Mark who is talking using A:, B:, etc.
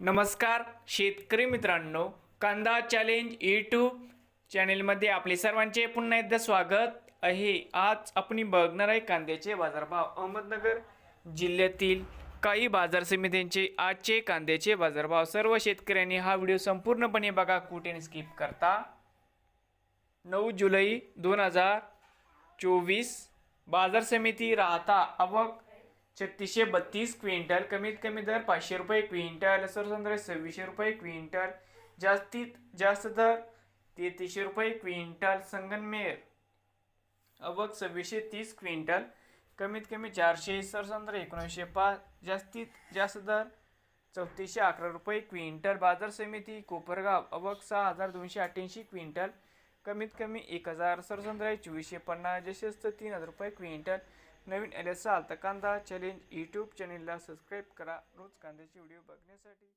A: नमस्कार शेतकरी मित्रांनो कांदा चॅलेंज यूट्यूब चॅनेलमध्ये आपले सर्वांचे पुन्हा एकदा स्वागत आहे. आज आपण बघणार आहे कांद्याचे बाजारभाव. अहमदनगर जिल्ह्यातील काही बाजार समित्यांचे आजचे कांद्याचे बाजारभाव. सर्व शेतकऱ्यांनी हा व्हिडिओ संपूर्णपणे बघा कुठे स्किप करता. नऊ जुलै दोन हजार चोवीस बाजार समिती राहता आवक छत्तीसशे बत्तीस क्विंटल कमीत कमी दर पाचशे रुपये क्विंटल सरसंद्र सव्वीसशे रुपये क्विंटल जास्तीत जास्त दर तेहतीसशे रुपये क्विंटल संगनमेर आवक सव्वीसशे तीस क्विंटल कमीत कमी चारशे सरसंद्र एकोणीसशे पाच जास्तीत जास्त दर चौतीसशे अकरा रुपये क्विंटल बाजार समिती कोपरगाव अवक सहा हजार दोनशे अठ्ठ्याऐंशी क्विंटल कमीत कमी एक हजार सरसंद्र चोवीसशे पन्नास जसेच तीन हजार रुपये क्विंटल नवीन आले असाल तर कांदा चॅलेंज यूट्यूब चॅनेलला सबस्क्राईब करा. रोज कांद्याचे व्हिडिओ बघण्यासाठी.